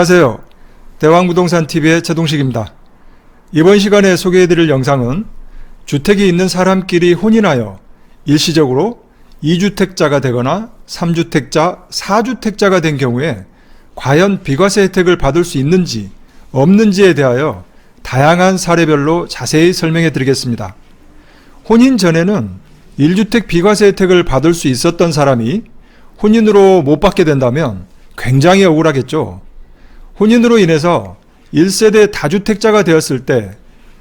안녕하세요. 대왕부동산TV의 최동식입니다. 이번 시간에 소개해드릴 영상은 주택이 있는 사람끼리 혼인하여 일시적으로 2주택자가 되거나 3주택자, 4주택자가 된 경우에 과연 비과세 혜택을 받을 수 있는지 없는지에 대하여 다양한 사례별로 자세히 설명해 드리겠습니다. 혼인 전에는 1주택 비과세 혜택을 받을 수 있었던 사람이 혼인으로 못 받게 된다면 굉장히 억울하겠죠. 혼인으로 인해서 1세대 다주택자가 되었을 때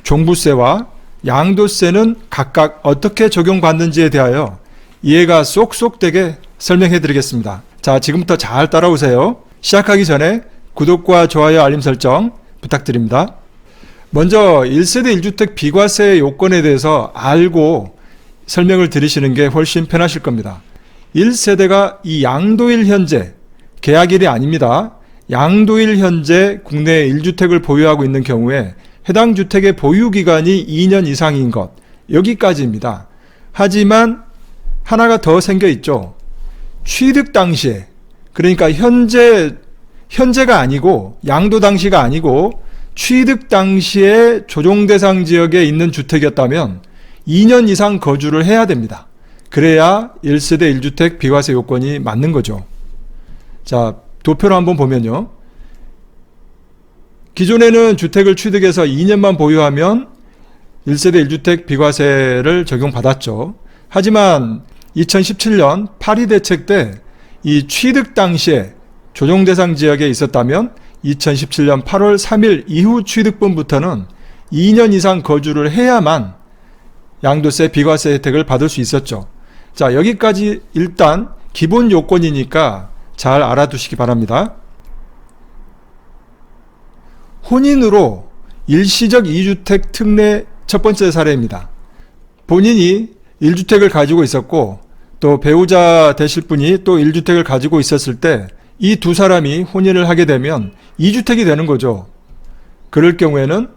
종부세와 양도세는 각각 어떻게 적용받는지에 대하여 이해가 쏙쏙 되게 설명해 드리겠습니다. 자, 지금부터 잘 따라오세요. 시작하기 전에 구독과 좋아요, 알림 설정 부탁드립니다. 먼저 1세대 1주택 비과세 요건에 대해서 알고 설명을 드리시는 게 훨씬 편하실 겁니다. 1세대가 이 양도일 현재 계약일이 아닙니다. 양도일 현재 국내 1주택을 보유하고 있는 경우에 해당 주택의 보유 기간이 2년 이상인 것 여기까지입니다. 하지만 하나가 더 생겨 있죠. 취득 당시에 그러니까 현재 현재가 아니고 양도 당시가 아니고 취득 당시에 조정 대상 지역에 있는 주택이었다면 2년 이상 거주를 해야 됩니다. 그래야 1세대 1주택 비과세 요건이 맞는 거죠. 자, 도표로 한번 보면요. 기존에는 주택을 취득해서 2년만 보유하면 1세대 1주택 비과세를 적용받았죠. 하지만 2017년 파리 대책 때 이 취득 당시에 조정 대상 지역에 있었다면 2017년 8월 3일 이후 취득분부터는 2년 이상 거주를 해야만 양도세 비과세 혜택을 받을 수 있었죠. 자, 여기까지 일단 기본 요건이니까 잘 알아두시기 바랍니다. 혼인으로 일시적 2주택 특례 첫 번째 사례입니다. 본인이 1주택을 가지고 있었고 또 배우자 되실 분이 또 1주택을 가지고 있었을 때 이 두 사람이 혼인을 하게 되면 2주택이 되는 거죠. 그럴 경우에는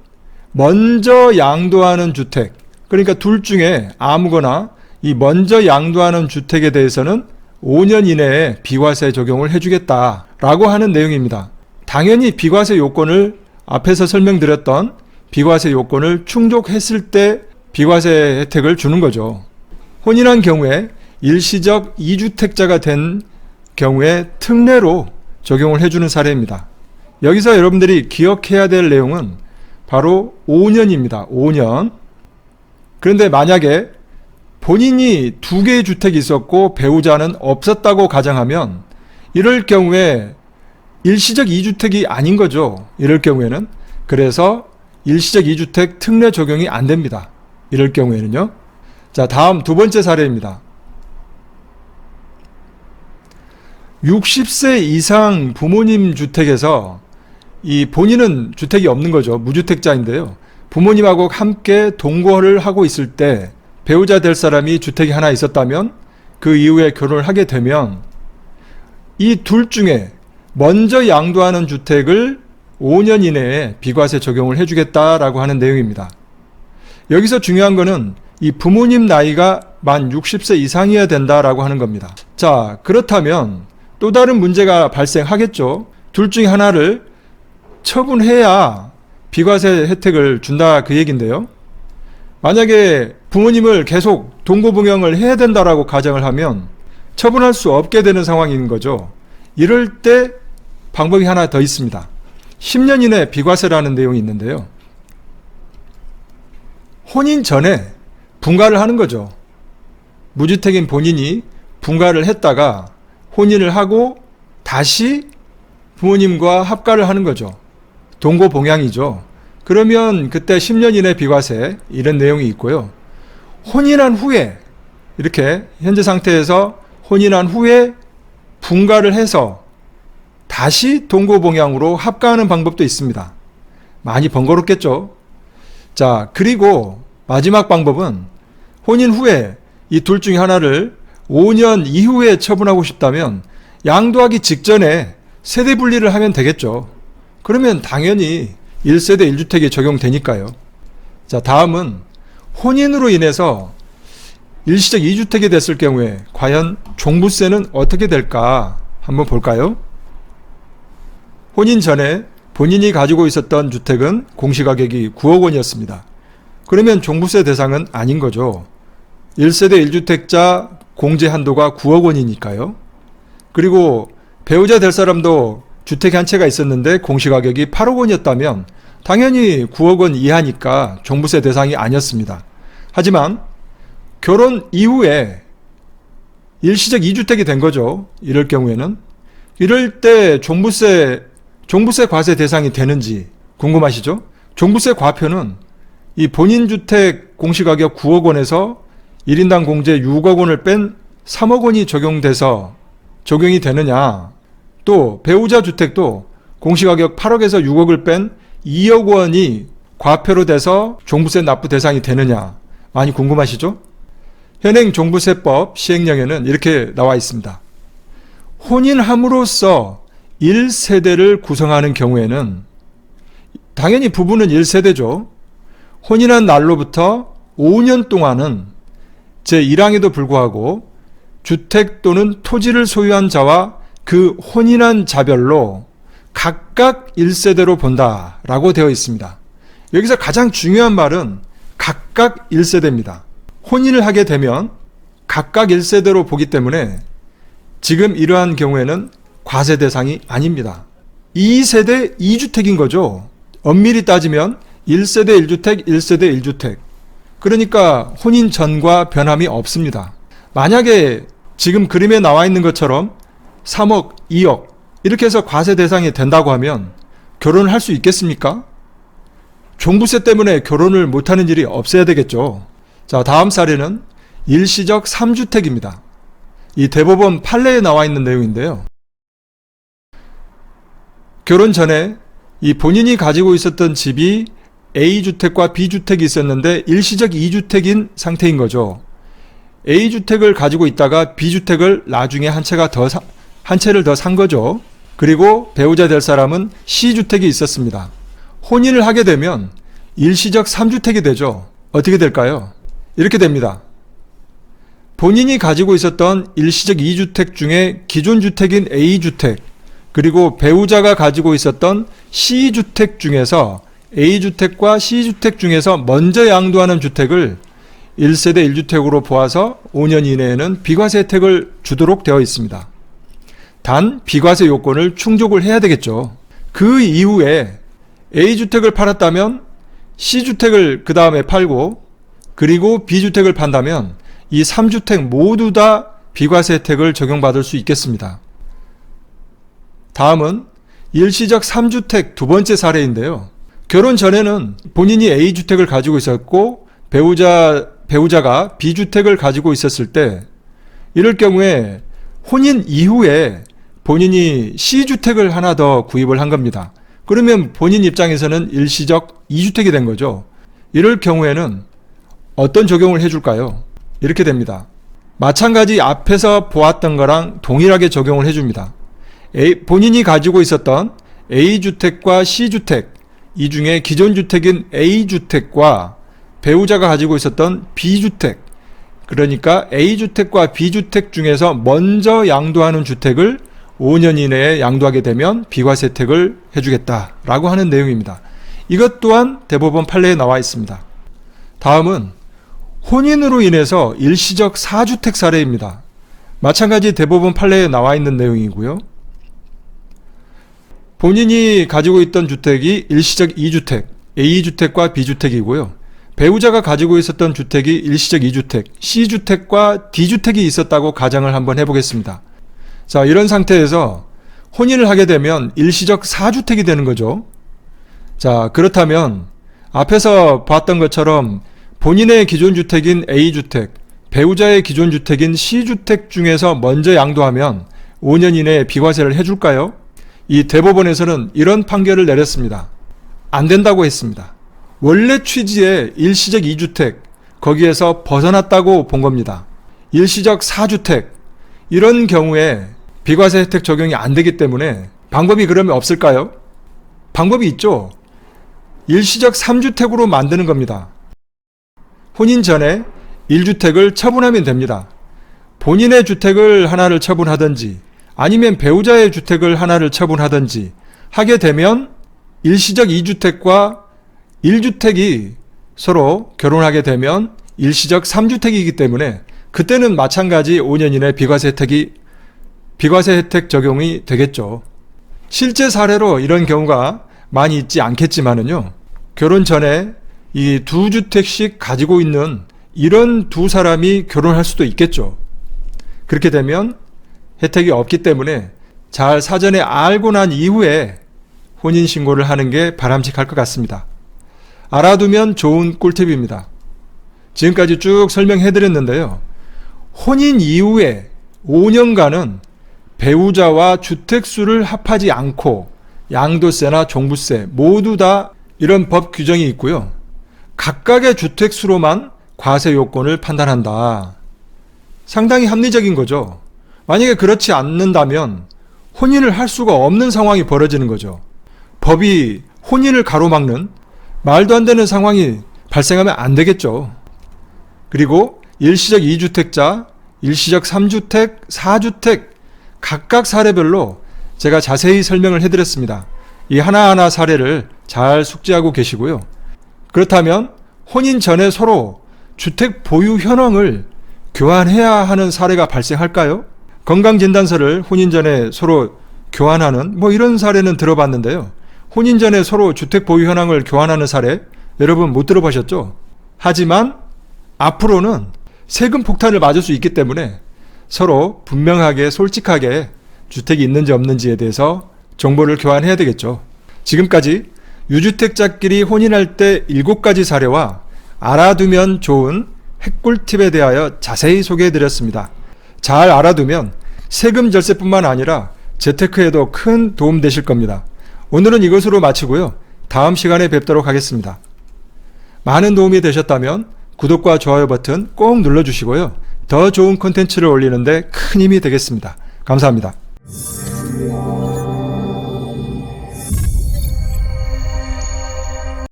먼저 양도하는 주택, 그러니까 둘 중에 아무거나 이 먼저 양도하는 주택에 대해서는 5년 이내에 비과세 적용을 해주겠다라고 하는 내용입니다. 당연히 비과세 요건을 앞에서 설명드렸던 비과세 요건을 충족했을 때 비과세 혜택을 주는 거죠. 혼인한 경우에 일시적 2주택자가 된 경우에 특례로 적용을 해주는 사례입니다. 여기서 여러분들이 기억해야 될 내용은 바로 5년입니다. 5년. 그런데 만약에 본인이 두 개의 주택이 있었고 배우자는 없었다고 가정하면 이럴 경우에 일시적 2주택이 아닌 거죠. 이럴 경우에는. 그래서 일시적 2주택 특례 적용이 안 됩니다. 이럴 경우에는요. 자, 다음 두 번째 사례입니다. 60세 이상 부모님 주택에서 이 본인은 주택이 없는 거죠. 무주택자인데요. 부모님하고 함께 동거를 하고 있을 때 배우자 될 사람이 주택이 하나 있었다면 그 이후에 결혼을 하게 되면 이 둘 중에 먼저 양도하는 주택을 5년 이내에 비과세 적용을 해주겠다라고 하는 내용입니다. 여기서 중요한 거는 이 부모님 나이가 만 60세 이상이어야 된다라고 하는 겁니다. 자, 그렇다면 또 다른 문제가 발생하겠죠. 둘 중에 하나를 처분해야 비과세 혜택을 준다 그 얘긴데요. 만약에 부모님을 계속 동고동영을 해야 된다라고 가정을 하면 처분할 수 없게 되는 상황인 거죠. 이럴 때 방법이 하나 더 있습니다. 10년 이내 비과세라는 내용이 있는데요. 혼인 전에 분가를 하는 거죠. 무주택인 본인이 분가를 했다가 혼인을 하고 다시 부모님과 합가를 하는 거죠. 동고봉양이죠. 그러면 그때 10년 이내 비과세 이런 내용이 있고요. 혼인한 후에 이렇게 현재 상태에서 혼인한 후에 분가를 해서 다시 동고봉양으로 합가하는 방법도 있습니다. 많이 번거롭겠죠. 자, 그리고 마지막 방법은 혼인 후에 이 둘 중에 하나를 5년 이후에 처분하고 싶다면 양도하기 직전에 세대 분리를 하면 되겠죠. 그러면 당연히 1세대 1주택이 적용되니까요. 자, 다음은 혼인으로 인해서 일시적 2주택이 됐을 경우에 과연 종부세는 어떻게 될까 한번 볼까요? 혼인 전에 본인이 가지고 있었던 주택은 공시가격이 9억 원이었습니다. 그러면 종부세 대상은 아닌 거죠. 1세대 1주택자 공제 한도가 9억 원이니까요. 그리고 배우자 될 사람도 주택 한 채가 있었는데 공시가격이 8억 원이었다면 당연히 9억 원 이하니까 종부세 대상이 아니었습니다. 하지만 결혼 이후에 일시적 2주택이 된 거죠. 이럴 경우에는. 이럴 때 종부세, 종부세 과세 대상이 되는지 궁금하시죠? 종부세 과표는 이 본인 주택 공시가격 9억 원에서 1인당 공제 6억 원을 뺀 3억 원이 적용돼서 적용이 되느냐. 또 배우자 주택도 공시가격 8억에서 6억을 뺀 2억 원이 과표로 돼서 종부세 납부 대상이 되느냐. 많이 궁금하시죠? 현행 종부세법 시행령에는 이렇게 나와 있습니다. 혼인함으로써 1세대를 구성하는 경우에는 당연히 부부는 1세대죠. 혼인한 날로부터 5년 동안은 제1항에도 불구하고 주택 또는 토지를 소유한 자와 그 혼인한 자별로 각각 1세대로 본다라고 되어 있습니다. 여기서 가장 중요한 말은 각각 1세대입니다. 혼인을 하게 되면 각각 1세대로 보기 때문에 지금 이러한 경우에는 과세 대상이 아닙니다. 2세대 2주택인 거죠. 엄밀히 따지면 1세대 1주택, 1세대 1주택. 그러니까 혼인 전과 변함이 없습니다. 만약에 지금 그림에 나와 있는 것처럼 3억, 2억 이렇게 해서 과세 대상이 된다고 하면 결혼을 할 수 있겠습니까? 종부세 때문에 결혼을 못하는 일이 없어야 되겠죠. 자, 다음 사례는 일시적 3주택입니다. 이 대법원 판례에 나와 있는 내용인데요. 결혼 전에 이 본인이 가지고 있었던 집이 A주택과 B주택이 있었는데 일시적 2주택인 상태인 거죠. A주택을 가지고 있다가 B주택을 나중에 한 채가 더, 사, 한 채를 더 산 거죠. 그리고 배우자 될 사람은 C주택이 있었습니다. 혼인을 하게 되면 일시적 3주택이 되죠. 어떻게 될까요? 이렇게 됩니다. 본인이 가지고 있었던 일시적 2주택 중에 기존 주택인 A주택, 그리고 배우자가 가지고 있었던 C주택 중에서 A주택과 C주택 중에서 먼저 양도하는 주택을 1세대 1주택으로 보아서 5년 이내에는 비과세 혜택을 주도록 되어 있습니다. 단 비과세 요건을 충족을 해야 되겠죠. 그 이후에 A주택을 팔았다면 C주택을 그 다음에 팔고 그리고 B주택을 판다면 이 3주택 모두 다 비과세 혜택을 적용받을 수 있겠습니다. 다음은 일시적 3주택 두 번째 사례인데요. 결혼 전에는 본인이 A주택을 가지고 있었고 배우자, 배우자가 B주택을 가지고 있었을 때 이럴 경우에 혼인 이후에 본인이 C주택을 하나 더 구입을 한 겁니다. 그러면 본인 입장에서는 일시적 2주택이 된 거죠. 이럴 경우에는 어떤 적용을 해줄까요? 이렇게 됩니다. 마찬가지 앞에서 보았던 거랑 동일하게 적용을 해줍니다. A, 본인이 가지고 있었던 A주택과 C주택, 이 중에 기존 주택인 A주택과 배우자가 가지고 있었던 B주택, 그러니까 A주택과 B주택 중에서 먼저 양도하는 주택을 5년 이내에 양도하게 되면 비과세 혜택을 해주겠다라고 하는 내용입니다. 이것 또한 대법원 판례에 나와 있습니다. 다음은 혼인으로 인해서 일시적 4주택 사례입니다. 마찬가지 대법원 판례에 나와 있는 내용이고요. 본인이 가지고 있던 주택이 일시적 2주택, A주택과 B주택이고요. 배우자가 가지고 있었던 주택이 일시적 2주택, C주택과 D주택이 있었다고 가정을 한번 해보겠습니다. 자, 이런 상태에서 혼인을 하게 되면 일시적 4주택이 되는 거죠. 자, 그렇다면 앞에서 봤던 것처럼 본인의 기존 주택인 A주택, 배우자의 기존 주택인 C주택 중에서 먼저 양도하면 5년 이내에 비과세를 해줄까요? 이 대법원에서는 이런 판결을 내렸습니다. 안 된다고 했습니다. 원래 취지의 일시적 2주택, 거기에서 벗어났다고 본 겁니다. 일시적 4주택, 이런 경우에 비과세 혜택 적용이 안 되기 때문에 방법이 그러면 없을까요? 방법이 있죠. 일시적 3주택으로 만드는 겁니다. 혼인 전에 1주택을 처분하면 됩니다. 본인의 주택을 하나를 처분하든지 아니면 배우자의 주택을 하나를 처분하든지 하게 되면 일시적 2주택과 1주택이 서로 결혼하게 되면 일시적 3주택이기 때문에 그때는 마찬가지 5년 이내 비과세 혜택이 비과세 혜택 적용이 되겠죠. 실제 사례로 이런 경우가 많이 있지 않겠지만은요. 결혼 전에 이 두 주택씩 가지고 있는 이런 두 사람이 결혼할 수도 있겠죠. 그렇게 되면 혜택이 없기 때문에 잘 사전에 알고 난 이후에 혼인 신고를 하는 게 바람직할 것 같습니다. 알아두면 좋은 꿀팁입니다. 지금까지 쭉 설명해 드렸는데요. 혼인 이후에 5년간은 배우자와 주택수를 합하지 않고 양도세나 종부세 모두 다 이런 법 규정이 있고요. 각각의 주택수로만 과세 요건을 판단한다. 상당히 합리적인 거죠. 만약에 그렇지 않는다면 혼인을 할 수가 없는 상황이 벌어지는 거죠. 법이 혼인을 가로막는 말도 안 되는 상황이 발생하면 안 되겠죠. 그리고 일시적 2주택자, 일시적 3주택, 4주택 각각 사례별로 제가 자세히 설명을 해드렸습니다. 이 하나하나 사례를 잘 숙지하고 계시고요. 그렇다면 혼인 전에 서로 주택 보유 현황을 교환해야 하는 사례가 발생할까요? 건강진단서를 혼인 전에 서로 교환하는 뭐 이런 사례는 들어봤는데요. 혼인 전에 서로 주택 보유 현황을 교환하는 사례 여러분 못 들어보셨죠? 하지만 앞으로는 세금 폭탄을 맞을 수 있기 때문에 서로 분명하게 솔직하게 주택이 있는지 없는지에 대해서 정보를 교환해야 되겠죠. 지금까지 유주택자끼리 혼인할 때 7가지 사례와 알아두면 좋은 핵꿀팁에 대하여 자세히 소개해 드렸습니다. 잘 알아두면 세금 절세뿐만 아니라 재테크에도 큰 도움 되실 겁니다. 오늘은 이것으로 마치고요. 다음 시간에 뵙도록 하겠습니다. 많은 도움이 되셨다면 구독과 좋아요 버튼 꼭 눌러주시고요. 더 좋은 콘텐츠를 올리는데 큰 힘이 되겠습니다. 감사합니다.